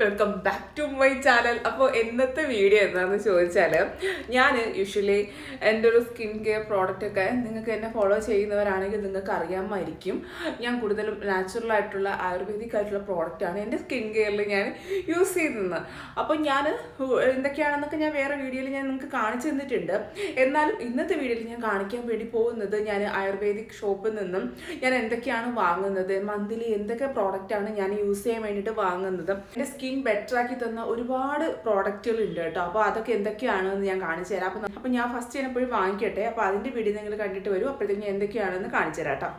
Welcome back to my channel. അപ്പോൾ ഇന്നത്തെ video എന്താണെന്ന് ചോദിച്ചാൽ ഞാൻ യൂഷ്വലി എന്റെ ഒരു സ്കിൻ കെയർ പ്രോഡക്റ്റ് ഒക്കെ നിങ്ങൾക്ക് എന്നെ ഫോളോ ചെയ്യുന്നവരാണെങ്കിൽ നിങ്ങൾക്ക് അറിയാമായിരിക്കും. ഞാൻ കൂടുതലും നാച്ചുറൽ ആയിട്ടുള്ള ആയുർവേദിക് ആയിട്ടുള്ള പ്രോഡക്റ്റാണ് എന്റെ സ്കിൻ കെയറിൽ ഞാൻ യൂസ് ചെയ്യുന്നത്. അപ്പോൾ ഞാൻ എന്തൊക്കെയാണെന്നൊക്കെ ഞാൻ വേറെ വീഡിയോയിൽ ഞാൻ നിങ്ങൾക്ക് കാണിച്ചു തന്നിട്ടുണ്ട്. എന്നാലും ഇന്നത്തെ വീഡിയോയിൽ ഞാൻ കാണിക്കാൻ വേണ്ടി പോകുന്നത് ഞാൻ ആയുർവേദിക് ഷോപ്പിൽ നിന്നും ഞാൻ എന്തൊക്കെയാണ് വാങ്ങുന്നത് മന്ത്ലി എന്തൊക്കെ പ്രോഡക്റ്റാണ് ഞാൻ യൂസ് ചെയ്യാൻ വേണ്ടിയിട്ട് വാങ്ങുന്നത് എന്റെ സ്കിൻ ബെറ്റർ ആക്കി തന്ന ഒരുപാട് പ്രോഡക്റ്റുകൾ ഉണ്ട് കേട്ടോ. അപ്പോൾ അതൊക്കെ എന്തൊക്കെയാണെന്ന് ഞാൻ കാണിച്ചു തരാം. അപ്പം അപ്പം ഞാൻ ഫസ്റ്റ് ഞാൻ എപ്പോഴും വാങ്ങിക്കട്ടെ. അപ്പോൾ അതിന്റെ വീഡിയോ നിങ്ങൾ കണ്ടിട്ട് വരും. അപ്പോഴത്തേക്കും ഞാൻ എന്തൊക്കെയാണെന്ന് കാണിച്ചു തരാം കേട്ടോ.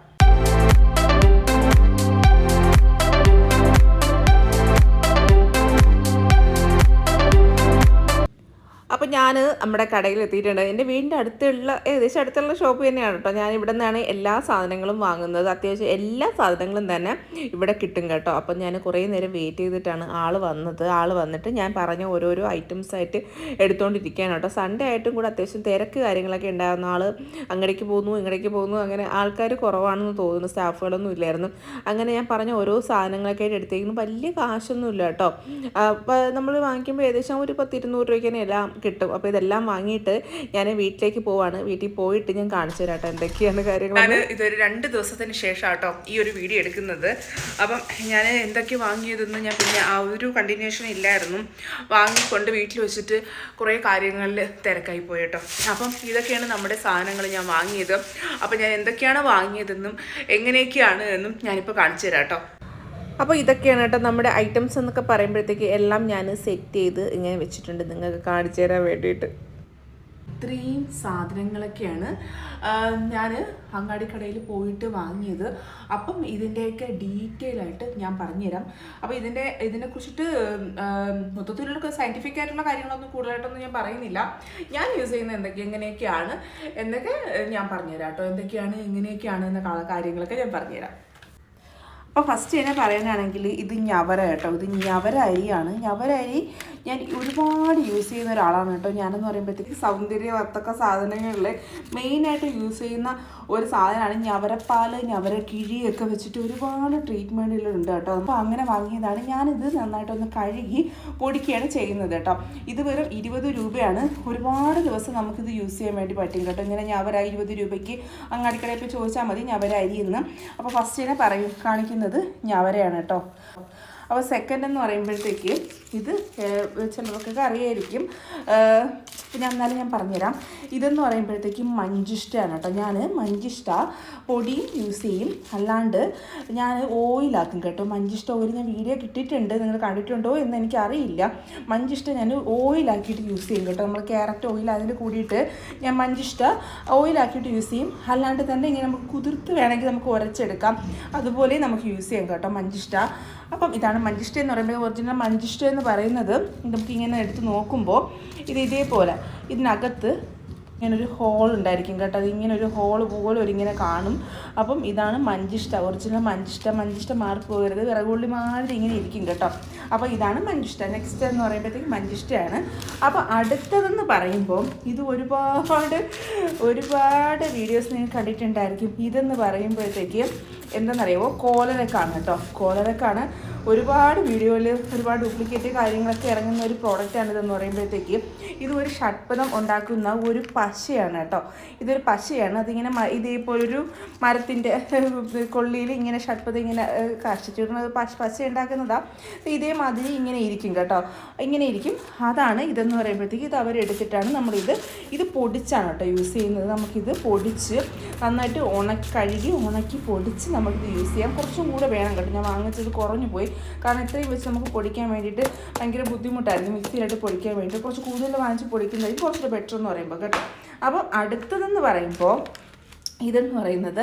അപ്പോൾ ഞാൻ നമ്മുടെ കടയിൽ എത്തിയിട്ടുണ്ട്. എന്റെ വീടിന്റെ അടുത്തുള്ള ഏകദേശം അടുത്തുള്ള ഷോപ്പ് തന്നെയാണ് കേട്ടോ ഞാൻ ഇവിടെ നിന്നാണ് എല്ലാ സാധനങ്ങളും വാങ്ങുന്നത്. അത്യാവശ്യം എല്ലാ സാധനങ്ങളും തന്നെ ഇവിടെ കിട്ടും കേട്ടോ. അപ്പം ഞാൻ കുറേ നേരം വെയിറ്റ് ചെയ്തിട്ടാണ് ആൾ വന്നത്. ആൾ വന്നിട്ട് ഞാൻ പറഞ്ഞ ഓരോരോ ഐറ്റംസ് ആയിട്ട് എടുത്തുകൊണ്ടിരിക്കുകയാണ് കേട്ടോ. സൺഡേ ആയിട്ടും കൂടെ അത്യാവശ്യം തിരക്ക് കാര്യങ്ങളൊക്കെ ഉണ്ടായിരുന്നു. ആൾ അങ്ങടേക്ക് പോകുന്നു ഇങ്ങടേക്ക് പോകുന്നു അങ്ങനെ ആൾക്കാർ കുറവാണെന്ന് തോന്നുന്നു. സ്റ്റാഫുകളൊന്നും ഇല്ലായിരുന്നു. അങ്ങനെ ഞാൻ പറഞ്ഞ ഓരോ സാധനങ്ങളൊക്കെ ആയിട്ട് എടുത്തേക്കുന്നു. വലിയ കാശൊന്നും ഇല്ല കേട്ടോ നമ്മൾ വാങ്ങിക്കുമ്പോൾ ഏകദേശം ഒരു പത്തിരുന്നൂറ് രൂപയ്ക്ക് തന്നെ എല്ലാം കിട്ടും. അപ്പോൾ ഇതെല്ലാം വാങ്ങിയിട്ട് ഞാൻ വീട്ടിലേക്ക് പോവാണ്. വീട്ടിൽ പോയിട്ട് ഞാൻ കാണിച്ചു തരാം കേട്ടോ എന്തൊക്കെയാണ് കാര്യങ്ങൾ ഇതൊരു രണ്ട് ദിവസത്തിന് ശേഷം കേട്ടോ ഈ ഒരു വീഡിയോ എടുക്കുന്നത്. അപ്പം ഞാൻ എന്തൊക്കെ വാങ്ങിയതെന്ന് ഞാൻ പിന്നെ ആ ഒരു കണ്ടിന്യൂഷൻ ഇല്ലായിരുന്നു. വാങ്ങിക്കൊണ്ട് വീട്ടിൽ വെച്ചിട്ട് കുറേ കാര്യങ്ങളിൽ തിരക്കായി പോയി കേട്ടോ അപ്പം ഇതൊക്കെയാണ് നമ്മുടെ സാധനങ്ങൾ ഞാൻ വാങ്ങിയത്. അപ്പം ഞാൻ എന്തൊക്കെയാണ് വാങ്ങിയതെന്നും എങ്ങനെയൊക്കെയാണ് എന്നും ഞാനിപ്പോൾ കാണിച്ചു തരാം കേട്ടോ അപ്പോൾ ഇതൊക്കെയാണ് കേട്ടോ നമ്മുടെ ഐറ്റംസ് എന്നൊക്കെ പറയുമ്പോഴത്തേക്ക് എല്ലാം ഞാൻ സെറ്റ് ചെയ്ത് ഇങ്ങനെ വെച്ചിട്ടുണ്ട്. നിങ്ങൾക്ക് കാണിച്ചു തരാൻ വേണ്ടിയിട്ട്. ഇത്രയും സാധനങ്ങളൊക്കെയാണ് ഞാൻ അങ്ങാടി കടയിൽ പോയിട്ട് വാങ്ങിയത്. അപ്പം ഇതിന്റെയൊക്കെ ഡീറ്റെയിൽ ആയിട്ട് ഞാൻ പറഞ്ഞുതരാം. അപ്പോൾ ഇതിന്റെ ഇതിനെക്കുറിച്ചിട്ട് മൊത്തത്തിലുള്ള സയന്റിഫിക് ആയിട്ടുള്ള കാര്യങ്ങളൊന്നും കൂടുതലായിട്ടൊന്നും ഞാൻ പറയുന്നില്ല. ഞാൻ യൂസ് ചെയ്യുന്ന എന്തൊക്കെ എങ്ങനെയൊക്കെയാണ് എന്നൊക്കെ ഞാൻ പറഞ്ഞുതരാം കേട്ടോ. എന്തൊക്കെയാണ് എങ്ങനെയൊക്കെയാണ് എന്ന കാര്യങ്ങളൊക്കെ ഞാൻ പറഞ്ഞുതരാം. അപ്പോൾ ഫസ്റ്റ് തന്നെ പറയാനാണെങ്കിൽ ഇത് ഞവര കേട്ടോ. ഇത് ഞവര അരിയാണ്. ഞവര അരി ഞാൻ ഒരുപാട് യൂസ് ചെയ്യുന്ന ഒരാളാണ് കേട്ടോ. ഞാനെന്ന് പറയുമ്പോഴത്തേക്ക് സൗന്ദര്യവർത്തക സാധനങ്ങളിൽ മെയിനായിട്ട് യൂസ് ചെയ്യുന്ന ഒരു സാധനമാണ് ഞവരപ്പാൽ ഞവര കിഴിയൊക്കെ വെച്ചിട്ട് ഒരുപാട് ട്രീറ്റ്മെന്റുകളുണ്ട് കേട്ടോ. അപ്പോൾ അങ്ങനെ വാങ്ങിയതാണ്. ഞാനിത് നന്നായിട്ടൊന്ന് കഴുകി പൊടിക്കുകയാണ് ചെയ്യുന്നത് കേട്ടോ. ഇത് വെറും ഇരുപത് രൂപയാണ്. ഒരുപാട് ദിവസം നമുക്കിത് യൂസ് ചെയ്യാൻ വേണ്ടി പറ്റും കേട്ടോ. ഇങ്ങനെ ഞവര ഇരുപത് രൂപയ്ക്ക് അങ്ങാടിക്കടയിൽ പോയി ചോദിച്ചാൽ മതി ഞവര അരിയെന്ന് അപ്പോൾ ഫസ്റ്റ് തന്നെ പറയും കാണിക്കുന്നത് ഞവരയാണ് കേട്ടോ. അപ്പോൾ സെക്കൻഡ് എന്ന് പറയുമ്പോഴത്തേക്ക് ഇത് ചിലർക്കൊക്കെ അറിയായിരിക്കും. പിന്നെ എന്നാലും ഞാൻ പറഞ്ഞുതരാം. ഇതെന്ന് പറയുമ്പോഴത്തേക്കും മഞ്ചിഷ്ടയാണ് കേട്ടോ. ഞാൻ മഞ്ചിഷ്ട പൊടിയും യൂസ് ചെയ്യും. അല്ലാണ്ട് ഞാൻ ഓയിലാക്കും കേട്ടോ. മഞ്ചിഷ്ട ഓയിൽ ഞാൻ വീഡിയോ കിട്ടിയിട്ടുണ്ട്. നിങ്ങൾ കണ്ടിട്ടുണ്ടോ എന്ന് എനിക്കറിയില്ല. മഞ്ചിഷ്ട ഞാൻ ഓയിലാക്കിയിട്ട് യൂസ് ചെയ്യും കേട്ടോ. നമ്മൾ ക്യാരറ്റ് ഓയിൽ അതിൽ കൂടിയിട്ട് ഞാൻ മഞ്ചിഷ്ട ഓയിലാക്കിയിട്ട് യൂസ് ചെയ്യും. അല്ലാണ്ട് തന്നെ ഇങ്ങനെ നമുക്ക് കുതിർത്ത് വേണമെങ്കിൽ നമുക്ക് ഉരച്ചെടുക്കാം അതുപോലെ നമുക്ക് യൂസ് ചെയ്യാം കേട്ടോ മഞ്ചിഷ്ട. അപ്പം ഇതാണ് മഞ്ചിഷ്ട എന്ന് പറയുമ്പോൾ ഒറിജിനൽ മഞ്ചിഷ്ട എന്ന് പറയുന്നത്. നമുക്കിങ്ങനെ എടുത്ത് നോക്കുമ്പോൾ ഇത് ഇതേപോലെ. ഇതിനകത്ത് ഇങ്ങനൊരു ഹോൾ ഉണ്ടായിരിക്കും കേട്ടോ. അത് ഇങ്ങനെ ഒരു ഹോൾ പോലെ ഒരിങ്ങനെ കാണും. അപ്പം ഇതാണ് മഞ്ചിഷ്ട ഒറിജിനൽ മഞ്ചിഷ്ട. മഞ്ചിഷ്ട മാർക്ക് പോകരുത് വിറകുള്ളി മാതിരി ഇങ്ങനെ ഇരിക്കും കേട്ടോ. അപ്പോൾ ഇതാണ് മഞ്ചിഷ്ട. നെക്സ്റ്റ് എന്ന് പറയുമ്പോഴത്തേക്ക് മഞ്ചിഷ്ടയാണ്. അപ്പോൾ അടുത്തതെന്ന് പറയുമ്പോൾ ഇത് ഒരുപാട് ഒരുപാട് വീഡിയോസ് നിങ്ങൾ കണ്ടിട്ടുണ്ടായിരിക്കും. ഇതെന്ന് പറയുമ്പോഴത്തേക്ക് എന്താണെന്നറിയാമോ കോലരക്കാണ് കേട്ടോ. കോലരക്കാണ്. ഒരുപാട് വീഡിയോയിൽ ഒരുപാട് ഡ്യൂപ്ലിക്കേറ്റ് കാര്യങ്ങളൊക്കെ ഇറങ്ങുന്ന ഒരു പ്രോഡക്റ്റാണ് ഇതെന്ന് പറയുമ്പോഴത്തേക്ക്. ഇത് ഒരു ഷഡ്പദം ഉണ്ടാക്കുന്ന ഒരു പശയാണ് കേട്ടോ. ഇതൊരു പശയാണ്. അതിങ്ങനെ ഇതേപോലൊരു മരത്തിന്റെ കൊള്ളിയിൽ ഇങ്ങനെ ഷഡ്പദം ഇങ്ങനെ കഷ്ടിച്ചിടുന്നത് പശ പശ ഉണ്ടാക്കുന്നതാണ് ഇതേമാതിരി ഇങ്ങനെ ഇരിക്കും കേട്ടോ. ഇങ്ങനെ ഇരിക്കും. അതാണ് ഇതെന്ന് പറയുമ്പോഴത്തേക്ക് ഇത് അവരെടുത്തിട്ടാണ് നമ്മളിത് ഇത് പൊടിച്ചാണ് കേട്ടോ യൂസ് ചെയ്യുന്നത്. നമുക്കിത് പൊടിച്ച് നന്നായിട്ട് ഉണക്കി കഴുകി ഉണക്കി പൊടിച്ച് നമുക്കിത് യൂസ് ചെയ്യാം. കുറച്ചും കൂടെ വേണം കേട്ടോ. ഞാൻ വാങ്ങിച്ചത് കുറഞ്ഞു പോയി. കാരണം ഇത്രയും വെച്ച് നമുക്ക് പൊടിക്കാൻ വേണ്ടിയിട്ട് ഭയങ്കര ബുദ്ധിമുട്ടായിരുന്നു. മിക്സിയിലായിട്ട് പൊടിക്കാൻ വേണ്ടിയിട്ട് കുറച്ച് കൂടുതൽ വാങ്ങിച്ച് പൊടിക്കുന്നതായിരിക്കും കുറച്ചുകൂടെ ബെറ്റർ എന്ന് പറയുമ്പോൾ കേട്ടോ. അപ്പോൾ അടുത്തതെന്ന് പറയുമ്പോൾ ഇതെന്ന് പറയുന്നത്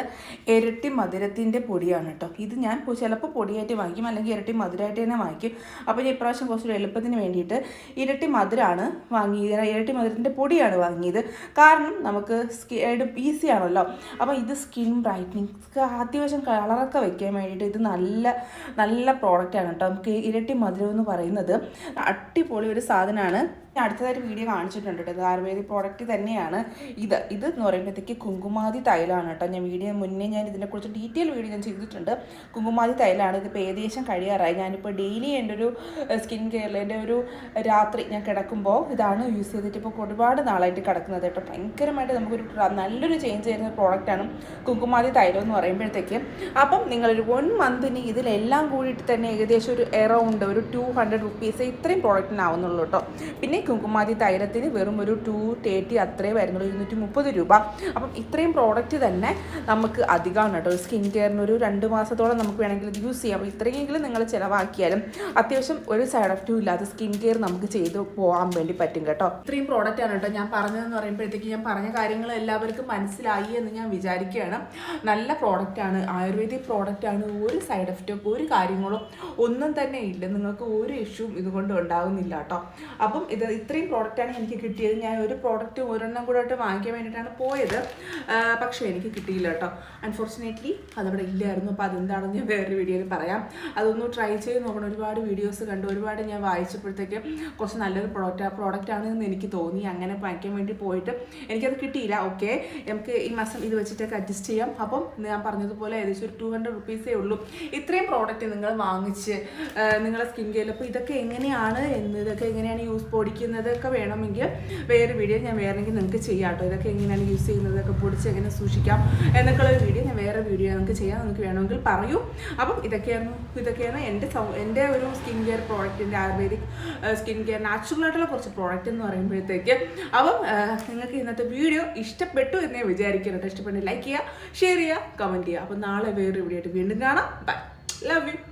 ഇരട്ടി മധുരത്തിന്റെ പൊടിയാണ് കേട്ടോ. ഇത് ഞാൻ ചിലപ്പോൾ പൊടിയായിട്ട് വാങ്ങിക്കും അല്ലെങ്കിൽ ഇരട്ടി മധുരമായിട്ട് തന്നെ വാങ്ങിക്കും. അപ്പോൾ ഞാൻ ഇപ്രാവശ്യം കുറച്ചൊരു എളുപ്പത്തിന് വേണ്ടിയിട്ട് ഇരട്ടി മധുരമാണ് വാങ്ങിയത് ഇരട്ടി മധുരത്തിന്റെ പൊടിയാണ് വാങ്ങിയത്. കാരണം നമുക്ക് ഈസി ആണല്ലോ. അപ്പോൾ ഇത് സ്കിൻ ബ്രൈറ്റനിങ് അത്യാവശ്യം കളറൊക്കെ വെക്കാൻ വേണ്ടിയിട്ട് ഇത് നല്ല നല്ല പ്രോഡക്റ്റാണ് കേട്ടോ. നമുക്ക് ഇരട്ടി മധുരം എന്ന് പറയുന്നത് അടിപൊളി ഒരു സാധനമാണ്. അടുത്തതായിട്ട് വീഡിയോ കാണിച്ചിട്ടുണ്ട് കേട്ടോ. ആയുർവേദിക് പ്രോഡക്റ്റ് തന്നെയാണ്. ഇത് ഇത് എന്ന് പറയുമ്പോഴത്തേക്ക് കുങ്കുമാതി തൈലാണ് കേട്ടോ. ഞാൻ വീഡിയോ മുന്നേ ഞാൻ ഇതിനെക്കുറിച്ച് ഡീറ്റെയിൽ വീഡിയോ ഞാൻ ചെയ്തിട്ടുണ്ട്. കുങ്കുമാതി തൈലാണ്. ഇതിപ്പോൾ ഏകദേശം കഴിയാറായി. ഞാനിപ്പോൾ ഡെയിലി എന്റെ ഒരു സ്കിൻ കെയറിൽ എന്റെ ഒരു രാത്രി ഞാൻ കിടക്കുമ്പോൾ ഇതാണ് യൂസ് ചെയ്തിട്ട് ഇപ്പോൾ ഒരുപാട് നാളായിട്ട് കിടക്കുന്നത് കേട്ടോ. ഭയങ്കരമായിട്ട് നമുക്കൊരു നല്ലൊരു ചേഞ്ച് ചെയ്യുന്ന പ്രോഡക്റ്റാണ് കുങ്കുമാതി തൈലം എന്ന് പറയുമ്പോഴത്തേക്ക്. അപ്പം നിങ്ങളൊരു വൺ മന്തിന് ഇതിലെല്ലാം കൂടിയിട്ട് തന്നെ ഏകദേശം ഒരു എറൗണ്ട് ഒരു ടു ഹൺഡ്രഡ് റുപ്പീസ് ഇത്രയും പ്രോഡക്റ്റിനാവുന്നുള്ളൂ കേട്ടോ. പിന്നെ കുങ്കുമാതി തൈലത്തിന് വെറും ഒരു ടു തേർട്ടി അത്രേ വരുന്നുള്ളൂ ഇരുന്നൂറ്റി മുപ്പത് രൂപ. അപ്പം ഇത്രയും പ്രോഡക്റ്റ് തന്നെ നമുക്ക് അധികമാണ് കേട്ടോ. സ്കിൻ കെയറിന് ഒരു രണ്ട് മാസത്തോളം നമുക്ക് വേണമെങ്കിൽ ഇത് യൂസ് ചെയ്യാം. അപ്പോൾ ഇത്രയെങ്കിലും നിങ്ങൾ ചിലവാക്കിയാലും അത്യാവശ്യം ഒരു സൈഡ് എഫക്റ്റും ഇല്ലാതെ സ്കിൻ കെയർ നമുക്ക് ചെയ്ത് പോകാൻ വേണ്ടി പറ്റും കേട്ടോ. ഇത്രയും പ്രോഡക്റ്റ് ആണ് കേട്ടോ. ഞാൻ പറഞ്ഞതെന്ന് പറയുമ്പോഴത്തേക്ക് ഞാൻ പറഞ്ഞ കാര്യങ്ങൾ എല്ലാവർക്കും മനസ്സിലായി എന്ന് ഞാൻ വിചാരിക്കുകയാണ്. നല്ല പ്രോഡക്റ്റാണ് ആയുർവേദിക് പ്രോഡക്റ്റാണ് ഒരു സൈഡ് എഫക്റ്റോ ഒരു കാര്യങ്ങളോ ഒന്നും തന്നെ ഇല്ല. നിങ്ങൾക്ക് ഒരു ഇഷ്യൂവും ഇതുകൊണ്ട് ഉണ്ടാകുന്നില്ല കേട്ടോ. അപ്പം ഇത് ഇത്രയും പ്രോഡക്റ്റാണ് എനിക്ക് കിട്ടിയത്. ഞാൻ ഒരു പ്രോഡക്റ്റ് ഒരെണ്ണം കൂടെ ആയിട്ട് വാങ്ങിക്കാൻ വേണ്ടിയിട്ടാണ് പോയത്. പക്ഷേ എനിക്ക് കിട്ടിയില്ല കേട്ടോ. അൺഫോർച്ചുനേറ്റ്ലി അതവിടെ ഇല്ലായിരുന്നു. അപ്പോൾ അതെന്താണെന്ന് ഞാൻ വേറൊരു വീഡിയോയിൽ പറയാം. അതൊന്ന് ട്രൈ ചെയ്ത് നോക്കണം. ഒരുപാട് വീഡിയോസ് കണ്ടു. ഒരുപാട് ഞാൻ വായിച്ചപ്പോഴത്തേക്ക് കുറച്ച് നല്ലൊരു പ്രോഡക്റ്റ് പ്രോഡക്റ്റ് ആണ് എന്ന് എനിക്ക് തോന്നി. അങ്ങനെ വാങ്ങിക്കാൻ വേണ്ടി പോയിട്ട് എനിക്കത് കിട്ടിയില്ല. ഓക്കെ നമുക്ക് ഈ മാസം ഇത് വെച്ചിട്ടൊക്കെ അഡ്ജസ്റ്റ് ചെയ്യാം. അപ്പം ഞാൻ പറഞ്ഞതുപോലെ ഏകദേശം ഒരു ടു ഹൺഡ്രഡ് റുപ്പീസേ ഉള്ളൂ. ഇത്രയും പ്രോഡക്റ്റ് നിങ്ങൾ വാങ്ങിച്ച് നിങ്ങളുടെ നിങ്ങളെ സ്കിൻ കെയറിൽ അപ്പോൾ ഇതൊക്കെ എങ്ങനെയാണ് എന്ന് ഇതൊക്കെ എങ്ങനെയാണ് യൂസ് പൊടിക്കുന്നതൊക്കെ വേണമെങ്കിൽ വേറെ വീഡിയോ ഞാൻ വേണമെങ്കിൽ നിങ്ങൾക്ക് ചെയ്യാം കേട്ടോ ഇതൊക്കെ എങ്ങനെയാണ് യൂസ് ചെയ്യുന്നത് ഇതൊക്കെ പൊടിച്ച് എങ്ങനെ സൂക്ഷിക്കാം എന്നൊക്കെയുള്ള ഒരു വീഡിയോ ഞാൻ വേറെ വീഡിയോ നിങ്ങൾക്ക് ചെയ്യാം. നിങ്ങൾക്ക് വേണമെങ്കിൽ പറയൂ. അപ്പം ഇതൊക്കെയാണ് ഇതൊക്കെയാണ് എന്റെ എന്റെ ഒരു സ്കിൻ കെയർ പ്രോഡക്റ്റിന്റെ ആയുർവേദിക് സ്കിൻ കെയർ നാച്ചുറൽ ആയിട്ടുള്ള കുറച്ച് പ്രോഡക്റ്റ് എന്ന് പറയുമ്പോഴത്തേക്ക്. അപ്പം നിങ്ങൾക്ക് ഇന്നത്തെ വീഡിയോ ഇഷ്ടപ്പെട്ടു എന്ന് വിചാരിക്കുന്നുണ്ട് ഇഷ്ടപ്പെട്ട് ലൈക്ക് ചെയ്യുക ഷെയർ ചെയ്യുക കമന്റ് ചെയ്യുക. അപ്പം നാളെ വേറൊരു വീഡിയോ ആയിട്ട് വീണ്ടും കാണാം. Bye love you